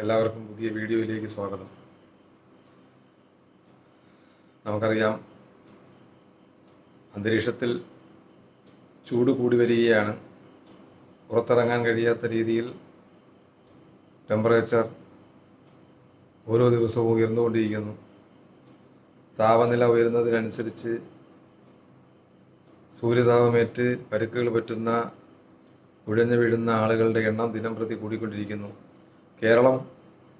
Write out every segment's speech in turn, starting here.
എല്ലാവർക്കും പുതിയ വീഡിയോയിലേക്ക് സ്വാഗതം. നമുക്കറിയാം അന്തരീക്ഷത്തിൽ ചൂട് കൂടി വരികയാണ്. പുറത്തിറങ്ങാൻ കഴിയാത്ത രീതിയിൽ ടെമ്പറേച്ചർ ഓരോ ദിവസവും ഉയർന്നുകൊണ്ടിരിക്കുന്നു. താപനില ഉയരുന്നതിനനുസരിച്ച് സൂര്യതാപമേറ്റ് പരുക്കുകൾ പറ്റുന്ന ഉഴഞ്ഞു വീഴുന്ന ആളുകളുടെ എണ്ണം ദിനം പ്രതി കൂടിക്കൊണ്ടിരിക്കുന്നു. കേരളം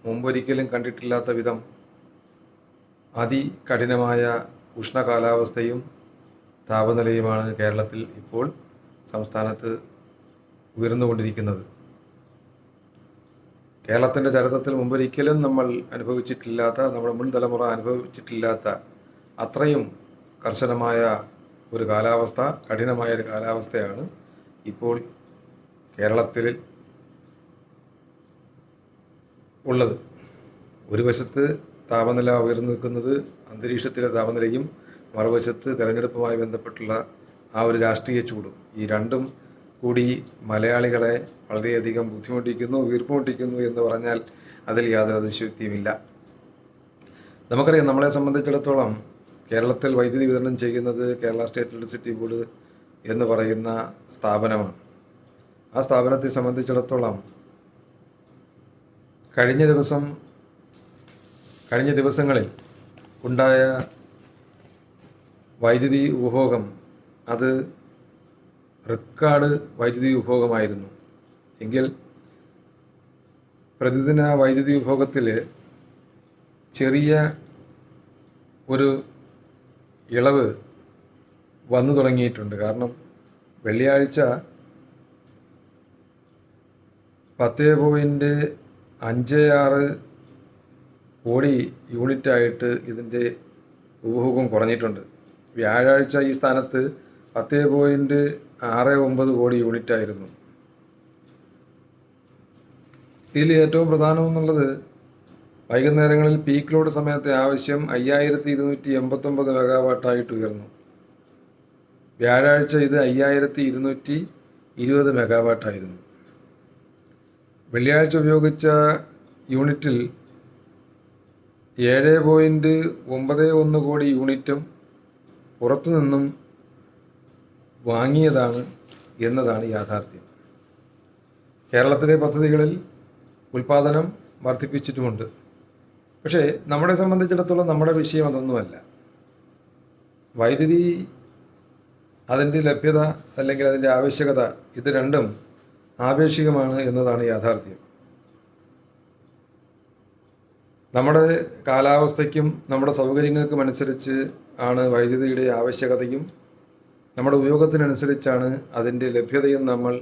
മുമ്പൊരിക്കലും കണ്ടിട്ടില്ലാത്ത വിധം അതികഠിനമായ ഉഷ്ണകാലാവസ്ഥയും താപനിലയുമാണ് കേരളത്തിൽ ഇപ്പോൾ സംസ്ഥാനത്ത് ഉയർന്നുകൊണ്ടിരിക്കുന്നത്. കേരളത്തിന്റെ ചരിത്രത്തിൽ മുമ്പൊരിക്കലും നമ്മൾ അനുഭവിച്ചിട്ടില്ലാത്ത നമ്മുടെ മുൻ തലമുറ അനുഭവിച്ചിട്ടില്ലാത്ത അത്രയും കർശനമായ ഒരു കാലാവസ്ഥ കഠിനമായ ഒരു കാലാവസ്ഥയാണ് ഇപ്പോൾ കേരളത്തിൽ ഉള്ളത്. ഒരു വശത്ത് താപനില ഉയർന്നു നിൽക്കുന്നത് അന്തരീക്ഷത്തിലെ താപനിലയും മറുവശത്ത് തെരഞ്ഞെടുപ്പുമായി ബന്ധപ്പെട്ടുള്ള ആ ഒരു രാഷ്ട്രീയ ചൂടും. ഈ രണ്ടും കൂടി മലയാളികളെ വളരെയധികം ബുദ്ധിമുട്ടിക്കുന്നു വീർപ്പുമുട്ടിക്കുന്നു എന്ന് പറഞ്ഞാൽ അതിൽ യാതൊരു അതിശയുക്തിയുമില്ല. നമുക്കറിയാം നമ്മളെ സംബന്ധിച്ചിടത്തോളം കേരളത്തിൽ വൈദ്യുതി വിതരണം ചെയ്യുന്നത് കേരള സ്റ്റേറ്റ് ഇലക്ട്രിസിറ്റി ബോർഡ് എന്ന് പറയുന്ന സ്ഥാപനമാണ്. ആ സ്ഥാപനത്തെ സംബന്ധിച്ചിടത്തോളം കഴിഞ്ഞ ദിവസം കഴിഞ്ഞ ദിവസങ്ങളിൽ ഉണ്ടായ വൈദ്യുതി ഉപഭോഗം അത് റെക്കാർഡ് വൈദ്യുതി ഉപഭോഗമായിരുന്നു. എങ്കിൽ പ്രതിദിന വൈദ്യുതി ഉപഭോഗത്തിൽ ചെറിയ ഒരു ഇളവ് വന്നു തുടങ്ങിയിട്ടുണ്ട്. കാരണം വെള്ളിയാഴ്ച പത്ത് പോയിന്റ് അഞ്ച് ആറ് കോടി യൂണിറ്റായിട്ട് ഇതിന്റെ ഉപഭോഗം കുറഞ്ഞിട്ടുണ്ട്. വ്യാഴാഴ്ച ഈ സ്ഥാനത്ത് പത്ത് പോയിന്റ് ആറ് ഒമ്പത് കോടി യൂണിറ്റായിരുന്നു. ഇതിൽ ഏറ്റവും പ്രധാനമെന്നുള്ളത് വൈകുന്നേരങ്ങളിൽ പീക്ക് ലോഡ് സമയത്തെ ആവശ്യം അയ്യായിരത്തി ഇരുന്നൂറ്റി എൺപത്തൊമ്പത് മെഗാവാട്ടായിട്ട് ഉയർന്നു. വ്യാഴാഴ്ച ഇത് അയ്യായിരത്തി ഇരുന്നൂറ്റി ഇരുപത് മെഗാവാട്ടായിരുന്നു. വെള്ളിയാഴ്ച ഉപയോഗിച്ച യൂണിറ്റിൽ ഏഴ് പോയിന്റ് ഒമ്പത് ഒന്ന് കോടി യൂണിറ്റും പുറത്തുനിന്നും വാങ്ങിയതാണ് എന്നതാണ് യാഥാർത്ഥ്യം. കേരളത്തിലെ പദ്ധതികളിൽ ഉൽപാദനം വർദ്ധിപ്പിച്ചിട്ടുമുണ്ട്. പക്ഷേ നമ്മളെ സംബന്ധിച്ചിടത്തോളം നമ്മുടെ വിഷയം അതൊന്നുമല്ല. വൈദ്യുതി അതിന്റെ ലഭ്യത അല്ലെങ്കിൽ അതിന്റെ ആവശ്യകത ഇത് രണ്ടും ആപേക്ഷികമാണ് എന്നതാണ് യാഥാർത്ഥ്യം. നമ്മുടെ കാലാവസ്ഥയ്ക്കും നമ്മുടെ സൗകര്യങ്ങൾക്കും അനുസരിച്ച് ആണ് വൈദ്യുതിയുടെ ആവശ്യകതയും നമ്മുടെ ഉപയോഗത്തിനനുസരിച്ചാണ് അതിന്റെ ലഭ്യതയും നമ്മൾ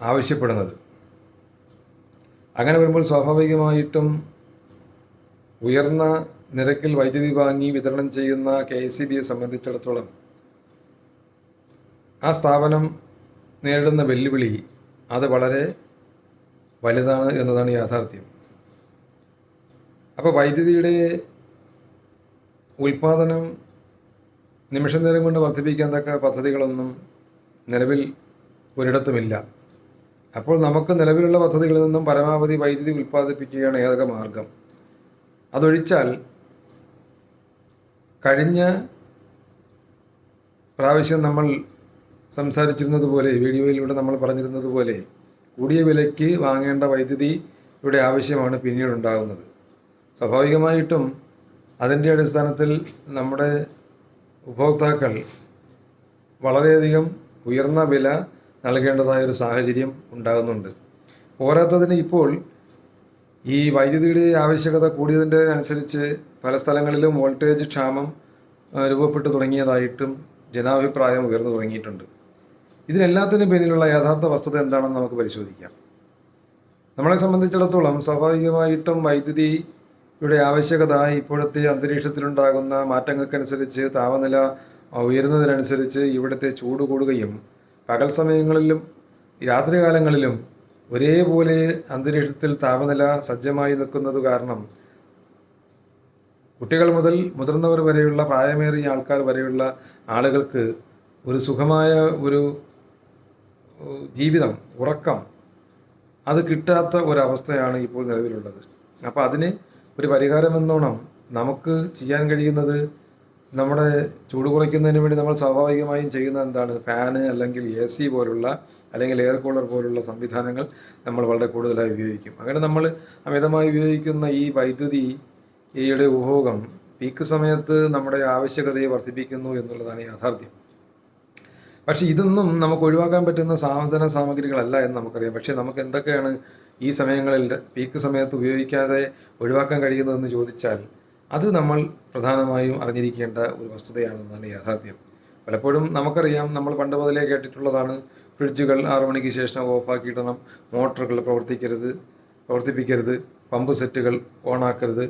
ആവശ്യപ്പെടുന്നത്. അങ്ങനെ വരുമ്പോൾ സ്വാഭാവികമായിട്ടും ഉയർന്ന നിരക്കിൽ വൈദ്യുതി വാങ്ങി വിതരണം ചെയ്യുന്ന കെ എസ് സി ബിയെ സംബന്ധിച്ചിടത്തോളം ആ സ്ഥാപനം നേരിടുന്ന വെല്ലുവിളി അത് വളരെ വലുതാണ് എന്നതാണ് യാഥാർത്ഥ്യം. അപ്പോൾ വൈദ്യുതിയുടെ ഉൽപാദനം നിമിഷ നേരം കൊണ്ട് വർദ്ധിപ്പിക്കാൻ തക്ക പദ്ധതികളൊന്നും നിലവിൽ ഒരിടത്തുമില്ല. അപ്പോൾ നമുക്ക് നിലവിലുള്ള പദ്ധതികളിൽ നിന്നും പരമാവധി വൈദ്യുതി ഉൽപ്പാദിപ്പിക്കുകയാണ് ഏതൊക്കെ മാർഗം? അതൊഴിച്ചാൽ കഴിഞ്ഞ പ്രാവശ്യം നമ്മൾ സംസാരിച്ചിരുന്നത് പോലെ വീഡിയോയിലൂടെ നമ്മൾ പറഞ്ഞിരുന്നത് പോലെ കൂടിയ വിലയ്ക്ക് വാങ്ങേണ്ട വൈദ്യുതി ഇവിടെ ആവശ്യമാണ് പിന്നീട് ഉണ്ടാകുന്നത് സ്വാഭാവികമായിട്ടും അതിന്റെ അടിസ്ഥാനത്തിൽ നമ്മുടെ ഉപഭോക്താക്കൾ വളരെയധികം ഉയർന്ന വില നൽകേണ്ടതായ ഒരു സാഹചര്യം ഉണ്ടാകുന്നുണ്ട്. പോരാത്തതിന് ഇപ്പോൾ ഈ വൈദ്യുതിയുടെ ആവശ്യകത കൂടിയതിന്റെ അനുസരിച്ച് പല സ്ഥലങ്ങളിലും വോൾട്ടേജ് ക്ഷാമം രൂപപ്പെട്ടു തുടങ്ങിയതായിട്ടും ജനാഭിപ്രായം ഉയർന്നു തുടങ്ങിയിട്ടുണ്ട്. ഇതിനെല്ലാത്തിനും പിന്നിലുള്ള യഥാർത്ഥ വസ്തുത എന്താണെന്ന് നമുക്ക് പരിശോധിക്കാം. നമ്മളെ സംബന്ധിച്ചിടത്തോളം സ്വാഭാവികമായിട്ടും വൈദ്യുതിയുടെ ആവശ്യകത ഇപ്പോഴത്തെ അന്തരീക്ഷത്തിലുണ്ടാകുന്ന മാറ്റങ്ങൾക്കനുസരിച്ച് താപനില ഉയരുന്നതിനനുസരിച്ച് ഇവിടുത്തെ ചൂട് കൂടുകയും പകൽ സമയങ്ങളിലും രാത്രികാലങ്ങളിലും ഒരേപോലെ അന്തരീക്ഷത്തിൽ താപനില സജ്ജമായി നിൽക്കുന്നത് കാരണം കുട്ടികൾ മുതൽ മുതിർന്നവർ വരെയുള്ള പ്രായമേറിയ ആൾക്കാർ വരെയുള്ള ആളുകൾക്ക് ഒരു സുഖമായ ഒരു ജീവിതം ഉറക്കം അത് കിട്ടാത്ത ഒരവസ്ഥയാണ് ഇപ്പോൾ നിലവിലുള്ളത്. അപ്പോൾ അതിന് ഒരു പരിഹാരം എന്നോണം നമുക്ക് ചെയ്യാൻ കഴിയുന്നത് നമ്മുടെ ചൂട് കുറയ്ക്കുന്നതിന് വേണ്ടി നമ്മൾ സ്വാഭാവികമായും ചെയ്യുന്ന എന്താണ്? ഫാന് അല്ലെങ്കിൽ എ സി പോലുള്ള അല്ലെങ്കിൽ എയർ കൂളർ പോലുള്ള സംവിധാനങ്ങൾ നമ്മൾ വളരെ കൂടുതലായി ഉപയോഗിക്കും. അങ്ങനെ നമ്മൾ അമിതമായി ഉപയോഗിക്കുന്ന ഈ വൈദ്യുതിയുടെ ഉപഭോഗം പീക്ക് സമയത്ത് നമ്മുടെ ആവശ്യകതയെ വർദ്ധിപ്പിക്കുന്നു എന്നുള്ളതാണ് യാഥാർത്ഥ്യം. പക്ഷെ ഇതൊന്നും നമുക്ക് ഒഴിവാക്കാൻ പറ്റുന്ന സാധന സാമഗ്രികളല്ല എന്ന് നമുക്കറിയാം. പക്ഷേ നമുക്ക് എന്തൊക്കെയാണ് ഈ സമയങ്ങളിൽ പീക്ക് സമയത്ത് ഉപയോഗിക്കാതെ ഒഴിവാക്കാൻ കഴിയുന്നതെന്ന് ചോദിച്ചാൽ അത് നമ്മൾ പ്രധാനമായും അറിഞ്ഞിരിക്കേണ്ട ഒരു വസ്തുതയാണെന്നാണ് യാഥാർത്ഥ്യം. പലപ്പോഴും നമുക്കറിയാം നമ്മൾ പണ്ട് മുതലേ കേട്ടിട്ടുള്ളതാണ് ഫ്രിഡ്ജുകൾ ആറു മണിക്ക് ശേഷം ഓഫാക്കിയിടണം മോട്ടറുകൾ പ്രവർത്തിക്കരുത് പ്രവർത്തിപ്പിക്കരുത് പമ്പ് സെറ്റുകൾ ഓണാക്കരുത്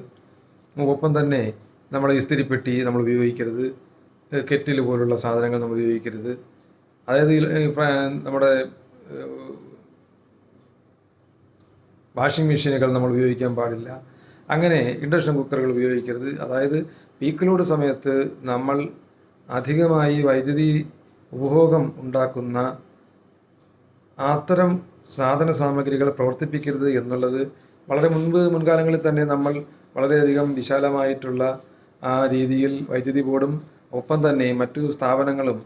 ഒപ്പം തന്നെ നമ്മുടെ ഇസ്തിരിപ്പെട്ടി നമ്മൾ ഉപയോഗിക്കരുത് കെറ്റിൽ പോലുള്ള സാധനങ്ങൾ നമ്മൾ ഉപയോഗിക്കരുത് അതായത് നമ്മുടെ വാഷിംഗ് മെഷീനുകൾ നമ്മൾ ഉപയോഗിക്കാൻ പാടില്ല. അങ്ങനെ ഇൻഡക്ഷൻ കുക്കറുകൾ ഉപയോഗിക്കരുത്. അതായത് പീക്ക് ലോഡ് സമയത്ത് നമ്മൾ അധികമായി വൈദ്യുതി ഉപഭോഗം ഉണ്ടാക്കുന്ന അത്തരം സാധന സാമഗ്രികൾ പ്രവർത്തിപ്പിക്കരുത് എന്നുള്ളത് വളരെ മുൻപ് മുൻകാലങ്ങളിൽ തന്നെ നമ്മൾ വളരെയധികം വിശാലമായിട്ടുള്ള ആ രീതിയിൽ വൈദ്യുതി ബോർഡും ഒപ്പം തന്നെ മറ്റു സ്ഥാപനങ്ങളും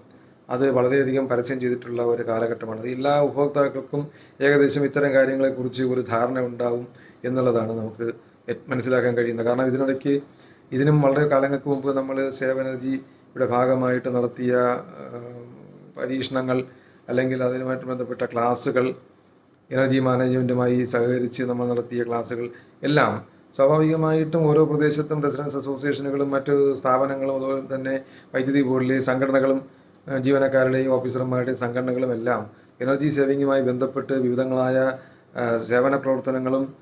അത് വളരെയധികം പരസ്യം ചെയ്തിട്ടുള്ള ഒരു കാലഘട്ടമാണ്. എല്ലാ ഉപഭോക്താക്കൾക്കും ഏകദേശം ഇത്തരം കാര്യങ്ങളെക്കുറിച്ച് ഒരു ധാരണ ഉണ്ടാവും എന്നുള്ളതാണ് നമുക്ക് മനസ്സിലാക്കാൻ കഴിയുന്നത്. കാരണം ഇതിനിടയ്ക്ക് ഇതിനും വളരെ കാലങ്ങൾക്ക് മുമ്പ് നമ്മൾ സേവ് എനർജിയുടെ ഭാഗമായിട്ട് നടത്തിയ പരീക്ഷണങ്ങൾ അല്ലെങ്കിൽ അതിനുമായിട്ട് ബന്ധപ്പെട്ട ക്ലാസ്സുകൾ എനർജി മാനേജ്മെന്റുമായി സഹകരിച്ച് നമ്മൾ നടത്തിയ ക്ലാസ്സുകൾ എല്ലാം സ്വാഭാവികമായിട്ടും ഓരോ പ്രദേശത്തും റെസിഡൻസ് അസോസിയേഷനുകളും മറ്റു സ്ഥാപനങ്ങളും അതുപോലെ തന്നെ വൈദ്യുതി ബോർഡിലെ സംഘടനകളും ജീവനക്കാരുടെയും ഓഫീസർമാരുടെയും സംഘടനകളും എല്ലാം എനർജി സേവിങ്ങുമായി ബന്ധപ്പെട്ട് വിവിധങ്ങളായ സേവന പ്രവർത്തനങ്ങളും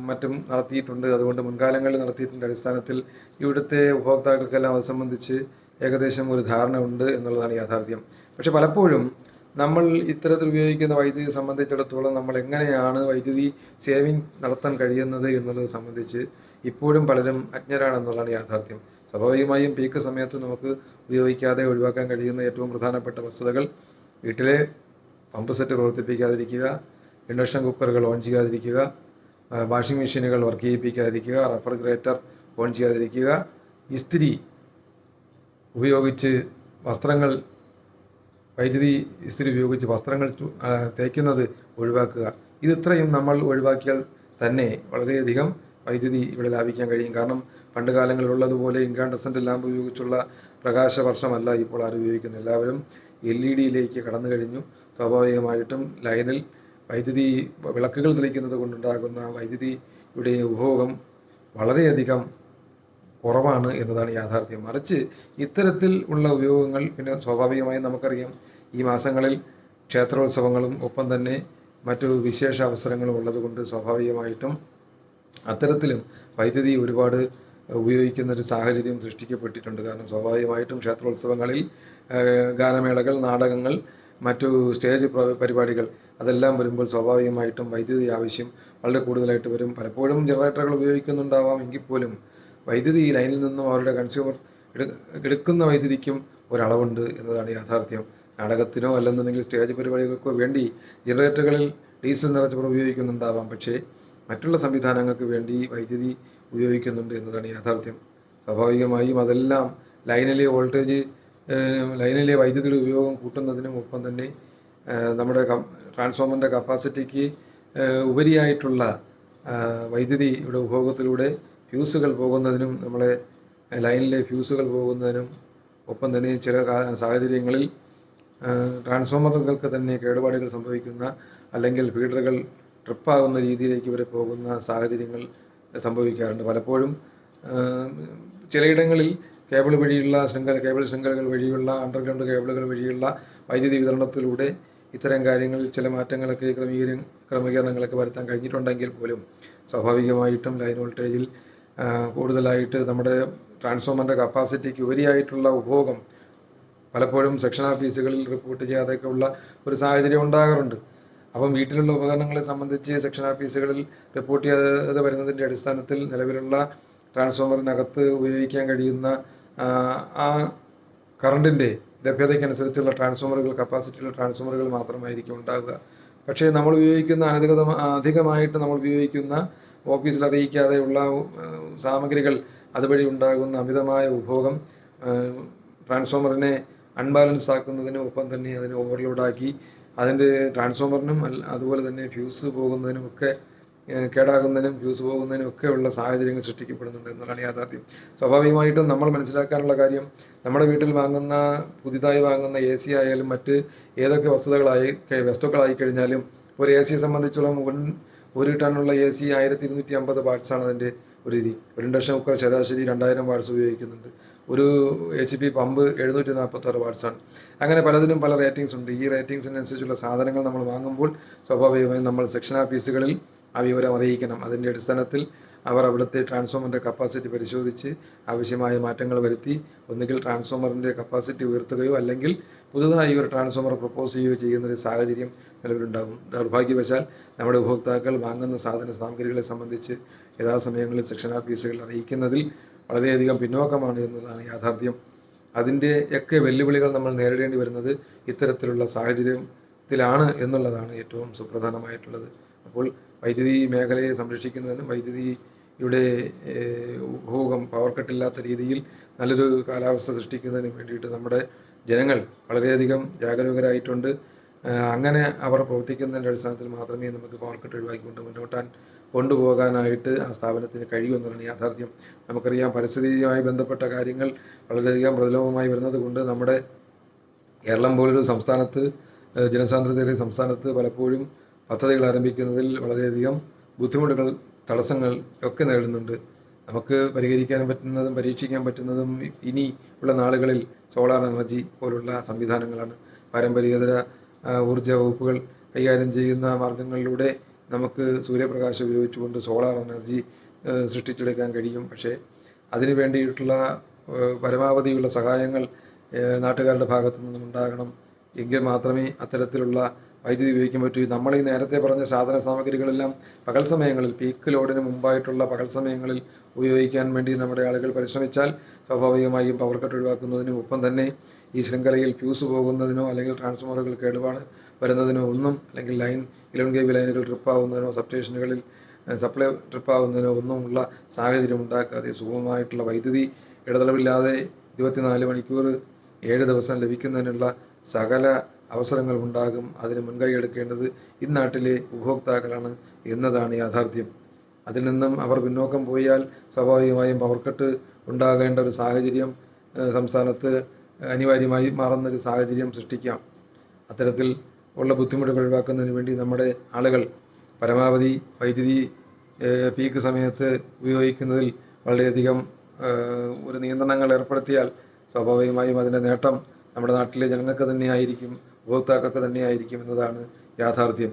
മറ്റും നടത്തിയിട്ടുണ്ട്. അതുകൊണ്ട് മുൻകാലങ്ങളിൽ നടത്തിയിട്ടുണ്ട്. അടിസ്ഥാനത്തിൽ ഇവിടുത്തെ ഉപഭോക്താക്കൾക്കെല്ലാം അത് സംബന്ധിച്ച് ഏകദേശം ഒരു ധാരണ ഉണ്ട് എന്നുള്ളതാണ് യാഥാർത്ഥ്യം. പക്ഷെ പലപ്പോഴും നമ്മൾ ഇത്തരത്തിൽ ഉപയോഗിക്കുന്ന വൈദ്യുതി സംബന്ധിച്ചിടത്തോളം നമ്മൾ എങ്ങനെയാണ് വൈദ്യുതി സേവിങ് നടത്താൻ കഴിയുന്നത് എന്നുള്ളത് സംബന്ധിച്ച് ഇപ്പോഴും പലരും അജ്ഞരാണെന്നുള്ളതാണ് യാഥാർത്ഥ്യം. സ്വാഭാവികമായും പീക്ക് സമയത്ത് നമുക്ക് ഉപയോഗിക്കാതെ ഒഴിവാക്കാൻ കഴിയുന്ന ഏറ്റവും പ്രധാനപ്പെട്ട വസ്തുതകൾ വീട്ടിലെ പമ്പ് സെറ്റ് പ്രവർത്തിപ്പിക്കാതിരിക്കുക ഇൻഡക്ഷൻ കുക്കറുകൾ ഓൺ ചെയ്യാതിരിക്കുക വാഷിംഗ് മെഷീനുകൾ വർക്ക് ചെയ്യിപ്പിക്കാതിരിക്കുക റെഫ്രിജറേറ്റർ ഓൺ ചെയ്യാതിരിക്കുക ഇസ്തിരി ഉപയോഗിച്ച് വസ്ത്രങ്ങൾ വൈദ്യുതി ഇസ്തിരി ഉപയോഗിച്ച് വസ്ത്രങ്ങൾ തേക്കുന്നത് ഒഴിവാക്കുക. ഇത് നമ്മൾ ഒഴിവാക്കിയാൽ തന്നെ വളരെയധികം വൈദ്യുതി ഇവിടെ ലാഭിക്കാൻ കഴിയും. കാരണം പണ്ട് കാലങ്ങളിലുള്ളതുപോലെ ഇൻകാണ്ടസന്റ് ലാമ്പ് ഉപയോഗിച്ചുള്ള പ്രകാശ വർഷമല്ല ഇപ്പോൾ ആരും ഉപയോഗിക്കുന്നത് എല്ലാവരും എൽ ഇ ഡിയിലേക്ക് കടന്നു കഴിഞ്ഞു. സ്വാഭാവികമായിട്ടും ലൈനിൽ വൈദ്യുതി വിളക്കുകൾ തെളിക്കുന്നത് കൊണ്ടുണ്ടാകുന്ന വൈദ്യുതിയുടെ ഉപഭോഗം വളരെയധികം കുറവാണ് എന്നതാണ് യാഥാർത്ഥ്യം. മറിച്ച് ഇത്തരത്തിൽ ഉള്ള ഉപയോഗങ്ങൾ പിന്നെ സ്വാഭാവികമായും നമുക്കറിയാം. ഈ മാസങ്ങളിൽ ക്ഷേത്രോത്സവങ്ങളും ഒപ്പം തന്നെ മറ്റു വിശേഷ അവസരങ്ങളും ഉള്ളതുകൊണ്ട് സ്വാഭാവികമായിട്ടും അത്തരത്തിലും വൈദ്യുതി ഒരുപാട് ഉപയോഗിക്കുന്ന ഒരു സാഹചര്യം സൃഷ്ടിക്കപ്പെട്ടിട്ടുണ്ട്. കാരണം സ്വാഭാവികമായിട്ടും ക്ഷേത്രോത്സവങ്ങളിൽ ഗാനമേളകൾ നാടകങ്ങൾ മറ്റു സ്റ്റേജ് പരിപാടികൾ അതെല്ലാം വരുമ്പോൾ സ്വാഭാവികമായിട്ടും വൈദ്യുതി ആവശ്യം വളരെ കൂടുതലായിട്ട് വരും. പലപ്പോഴും ജനറേറ്ററുകൾ ഉപയോഗിക്കുന്നുണ്ടാവാം. എങ്കിൽ പോലും വൈദ്യുതി ലൈനിൽ നിന്നും അവരുടെ കൺസ്യൂമർ എടുക്കുന്ന വൈദ്യുതിക്കും ഒരളവുണ്ട് എന്നതാണ് യാഥാർത്ഥ്യം. നാടകത്തിനോ അല്ലെന്നുണ്ടെങ്കിൽ സ്റ്റേജ് പരിപാടികൾക്കോ വേണ്ടി ജനറേറ്ററുകളിൽ ഡീസൽ നിറച്ചവർ ഉപയോഗിക്കുന്നുണ്ടാവാം. പക്ഷേ മറ്റുള്ള സംവിധാനങ്ങൾക്ക് വേണ്ടി വൈദ്യുതി ഉപയോഗിക്കുന്നുണ്ട് എന്നതാണ് യാഥാർത്ഥ്യം. സ്വാഭാവികമായും അതെല്ലാം ലൈനിലെ വോൾട്ടേജ് ലൈനിലെ വൈദ്യുതിയുടെ ഉപയോഗം കൂട്ടുന്നതിനും ഒപ്പം തന്നെ നമ്മുടെ ട്രാൻസ്ഫോമറിന്റെ കപ്പാസിറ്റിക്ക് ഉപരിയായിട്ടുള്ള വൈദ്യുതിയുടെ ഉപഭോഗത്തിലൂടെ ഫ്യൂസുകൾ പോകുന്നതിനും നമ്മളെ ലൈനിലെ ഫ്യൂസുകൾ പോകുന്നതിനും ഒപ്പം തന്നെ ചില സാഹചര്യങ്ങളിൽ ട്രാൻസ്ഫോമറുകൾക്ക് തന്നെ കേടുപാടുകൾ സംഭവിക്കുന്ന അല്ലെങ്കിൽ ഫീഡറുകൾ ട്രിപ്പാകുന്ന രീതിയിലേക്ക് വരെ പോകുന്ന സാഹചര്യങ്ങൾ സംഭവിക്കാറുണ്ട്. പലപ്പോഴും ചിലയിടങ്ങളിൽ കേബിൾ വഴിയുള്ള ശൃംഖല കേബിൾ ശൃംഖലകൾ വഴിയുള്ള അണ്ടർഗ്രൗണ്ട് കേബിളുകൾ വഴിയുള്ള വൈദ്യുതി വിതരണത്തിലൂടെ ഇത്തരം കാര്യങ്ങളിൽ ചില മാറ്റങ്ങളൊക്കെ ക്രമീകര ക്രമീകരണങ്ങളൊക്കെ വരുത്താൻ കഴിഞ്ഞിട്ടുണ്ടെങ്കിൽ പോലും സ്വാഭാവികമായിട്ടും ലൈൻ വോൾട്ടേജിൽ കൂടുതലായിട്ട് നമ്മുടെ ട്രാൻസ്ഫോമറിന്റെ കപ്പാസിറ്റിക്ക് ഉപരിയായിട്ടുള്ള ഉപഭോഗം പലപ്പോഴും സെക്ഷൻ ഓഫീസുകളിൽ റിപ്പോർട്ട് ചെയ്യാതെയൊക്കെ ഉള്ള ഒരു സാഹചര്യം ഉണ്ടാകാറുണ്ട്. അപ്പം വീട്ടിലുള്ള ഉപകരണങ്ങളെ സംബന്ധിച്ച് സെക്ഷൻ ഓഫീസുകളിൽ റിപ്പോർട്ട് ചെയ്യാതെ വരുന്നതിന്റെ അടിസ്ഥാനത്തിൽ നിലവിലുള്ള ട്രാൻസ്ഫോമറിനകത്ത് ഉപയോഗിക്കാൻ കഴിയുന്ന ആ, കറണ്ടിന്റെ ലഭ്യതയ്ക്കനുസരിച്ചുള്ള ട്രാൻസ്ഫോമറുകൾ കപ്പാസിറ്റിയുള്ള ട്രാൻസ്ഫോമറുകൾ മാത്രമായിരിക്കും ഉണ്ടാകുക പക്ഷേ നമ്മൾ ഉപയോഗിക്കുന്ന അനധികൃത അധികമായിട്ട് നമ്മൾ ഉപയോഗിക്കുന്ന ഓഫീസിൽ അറിയിക്കാതെയുള്ള സാമഗ്രികൾ അതുവഴി ഉണ്ടാകുന്ന അമിതമായ ഉപഭോഗം ട്രാൻസ്ഫോമറിനെ അൺബാലൻസ് ആക്കുന്നതിനും ഒപ്പം തന്നെ അതിനെ ഓവർലോഡാക്കി അതിന്റെ ട്രാൻസ്ഫോമറിനും അതുപോലെ തന്നെ ഫ്യൂസ് പോകുന്നതിനും ഒക്കെ കേടാകുന്നതിനും ഫ്യൂസ് പോകുന്നതിനും ഒക്കെ ഉള്ള സാഹചര്യങ്ങൾ സൃഷ്ടിക്കപ്പെടുന്നുണ്ട് എന്നുള്ളതാണ് യാഥാർത്ഥ്യം. സ്വാഭാവികമായിട്ടും നമ്മൾ മനസ്സിലാക്കാനുള്ള കാര്യം നമ്മുടെ വീട്ടിൽ വാങ്ങുന്ന പുതിയതായി വാങ്ങുന്ന എ സി ആയാലും മറ്റ് ഏതൊക്കെ വസ്തുതകളായി വസ്തുക്കളായി കഴിഞ്ഞാലും ഒരു എ സിയെ സംബന്ധിച്ചോളം ഒരു ടണ്ണുള്ള എ സി ആയിരത്തി ഇരുന്നൂറ്റി അമ്പത് വാട്സാണ് അതിന്റെ ഒരു രീതി. ഒരു ഇൻഡക്ഷൻ കുക്കർ ശരാശരി രണ്ടായിരം വാട്ട്സ് ഉപയോഗിക്കുന്നുണ്ട്. ഒരു എച്ച് പി പമ്പ് എഴുന്നൂറ്റി നാൽപ്പത്താറ് വാട്ട്സാണ് അങ്ങനെ പലതിനും പല റേറ്റിംഗ്സ് ഉണ്ട്. ഈ റേറ്റിംഗ്സിനനുസരിച്ചുള്ള സാധനങ്ങൾ നമ്മൾ വാങ്ങുമ്പോൾ സ്വാഭാവികമായും നമ്മൾ സെക്ഷൻ ഓഫീസുകളിൽ ആ വിവരം അറിയിക്കണം. അതിന്റെ അടിസ്ഥാനത്തിൽ അവർ അവിടുത്തെ ട്രാൻസ്ഫോമറിന്റെ കപ്പാസിറ്റി പരിശോധിച്ച് ആവശ്യമായ മാറ്റങ്ങൾ വരുത്തി ഒന്നുകിൽ ട്രാൻസ്ഫോമറിന്റെ കപ്പാസിറ്റി ഉയർത്തുകയോ അല്ലെങ്കിൽ പുതുതായി ഒരു ട്രാൻസ്ഫോമർ പ്രപ്പോസ് ചെയ്യുകയോ ചെയ്യുന്ന ഒരു സാഹചര്യം നിലവിലുണ്ടാകും. ദൗർഭാഗ്യവശാൽ നമ്മുടെ ഉപഭോക്താക്കൾ വാങ്ങുന്ന സാധന സാമഗ്രികളെ സംബന്ധിച്ച് യഥാസമയങ്ങളിൽ സെക്ഷൻ ഓഫീസുകൾ അറിയിക്കുന്നതിൽ വളരെയധികം പിന്നോക്കമാണ് എന്നതാണ് യാഥാർത്ഥ്യം. അതിന്റെ ഒക്കെ വെല്ലുവിളികൾ നമ്മൾ നേരിടേണ്ടി വരുന്നത് ഇത്തരത്തിലുള്ള സാഹചര്യത്തിലാണ് എന്നുള്ളതാണ് ഏറ്റവും സുപ്രധാനമായിട്ടുള്ളത്. അപ്പോൾ വൈദ്യുതി മേഖലയെ സംരക്ഷിക്കുന്നതിനും വൈദ്യുതിയുടെ ഉപഭോഗം പവർ കട്ടില്ലാത്ത രീതിയിൽ നല്ലൊരു കാലാവസ്ഥ സൃഷ്ടിക്കുന്നതിനും വേണ്ടിയിട്ട് നമ്മുടെ ജനങ്ങൾ വളരെയധികം ജാഗരൂകരായിട്ടുണ്ട്. അങ്ങനെ അവർ പ്രവർത്തിക്കുന്നതിന്റെ അടിസ്ഥാനത്തിൽ മാത്രമേ നമുക്ക് പവർ കട്ട് ഒഴിവാക്കിക്കൊണ്ട് മുന്നോട്ടാൻ കൊണ്ടുപോകാനായിട്ട് ആ സ്ഥാപനത്തിന് കഴിയുമെന്നുള്ളതാണ് യാഥാർത്ഥ്യം. നമുക്കറിയാം പരിസ്ഥിതിയുമായി ബന്ധപ്പെട്ട കാര്യങ്ങൾ വളരെയധികം പ്രതിലോഭമായി വരുന്നത് കൊണ്ട് നമ്മുടെ കേരളം പോലൊരു സംസ്ഥാനത്ത് ഏഹ് ജനസാന്ദ്രതയുടെ സംസ്ഥാനത്ത് പലപ്പോഴും പദ്ധതികൾ ആരംഭിക്കുന്നതിൽ വളരെയധികം ബുദ്ധിമുട്ടുകൾ തടസ്സങ്ങൾ ഒക്കെ നേടുന്നുണ്ട് നമുക്ക് പരിഹരിക്കാൻ പറ്റുന്നതും പരീക്ഷിക്കാൻ പറ്റുന്നതും ഇനി ഉള്ള നാളുകളിൽ സോളാർ എനർജി പോലുള്ള സംവിധാനങ്ങളാണ്. പാരമ്പര്യേതര ഊർജ വകുപ്പുകൾ കൈകാര്യം ചെയ്യുന്ന മാർഗങ്ങളിലൂടെ നമുക്ക് സൂര്യപ്രകാശം ഉപയോഗിച്ചുകൊണ്ട് സോളാർ എനർജി സൃഷ്ടിച്ചെടുക്കാൻ കഴിയും. പക്ഷേ അതിനു വേണ്ടിയിട്ടുള്ള പരമാവധിയുള്ള സഹായങ്ങൾ നാട്ടുകാരുടെ ഭാഗത്തു നിന്നും ഉണ്ടാകണം. എങ്കിൽ മാത്രമേ അത്തരത്തിലുള്ള വൈദ്യുതി ഉപയോഗിക്കാൻ പറ്റൂ. നമ്മൾ ഈ നേരത്തെ പറഞ്ഞ സാധന സാമഗ്രികളെല്ലാം പകൽ സമയങ്ങളിൽ പീക്ക് ലോഡിന് മുമ്പായിട്ടുള്ള പകൽ സമയങ്ങളിൽ ഉപയോഗിക്കാൻ വേണ്ടി നമ്മുടെ ആളുകൾ പരിശ്രമിച്ചാൽ സ്വാഭാവികമായും പവർ കട്ട് ഒഴിവാക്കുന്നതിനും ഒപ്പം തന്നെ ഈ ശൃംഖലയിൽ ഫ്യൂസ് പോകുന്നതിനോ അല്ലെങ്കിൽ ട്രാൻസ്ഫോമറുകൾ കേടുപാട് വരുന്നതിനോ ഒന്നും അല്ലെങ്കിൽ ലൈൻ ഇലവൻ കെ ബി ലൈനുകൾ ട്രിപ്പാവുന്നതിനോ സബ്സ്റ്റേഷനുകളിൽ സപ്ലൈ ട്രിപ്പാവുന്നതിനോ ഒന്നും ഉള്ള സാഹചര്യം ഉണ്ടാക്കാതെ സുഗമമായിട്ടുള്ള വൈദ്യുതി ഇടതടവില്ലാതെ ഇരുപത്തിനാല് മണിക്കൂർ ഏഴ് ദിവസം ലഭിക്കുന്നതിനുള്ള സകല അവസരങ്ങൾ ഉണ്ടാകും. അതിന് മുൻകൈ എടുക്കേണ്ടത് ഇന്നാട്ടിലെ ഉപഭോക്താക്കളാണ് എന്നതാണ് യാഥാർത്ഥ്യം. അതിൽ നിന്നും അവർ പിന്നോക്കം പോയാൽ സ്വാഭാവികമായും പവർ കട്ട് ഉണ്ടാകേണ്ട ഒരു സാഹചര്യം സംസ്ഥാനത്ത് അനിവാര്യമായി മാറുന്നൊരു സാഹചര്യം സൃഷ്ടിക്കാം. അത്തരത്തിൽ ഉള്ള ബുദ്ധിമുട്ടുകൾ ഒഴിവാക്കുന്നതിന് വേണ്ടി നമ്മുടെ ആളുകൾ പരമാവധി വൈദ്യുതി പീക്ക് സമയത്ത് ഉപയോഗിക്കുന്നതിൽ വളരെയധികം ഒരു നിയന്ത്രണങ്ങൾ ഏർപ്പെടുത്തിയാൽ സ്വാഭാവികമായും അതിന്റെ നേട്ടം നമ്മുടെ നാട്ടിലെ ജനങ്ങൾക്ക് തന്നെയായിരിക്കും ഉപഭോക്താക്കൾക്ക് തന്നെയായിരിക്കും എന്നതാണ് യാഥാർത്ഥ്യം.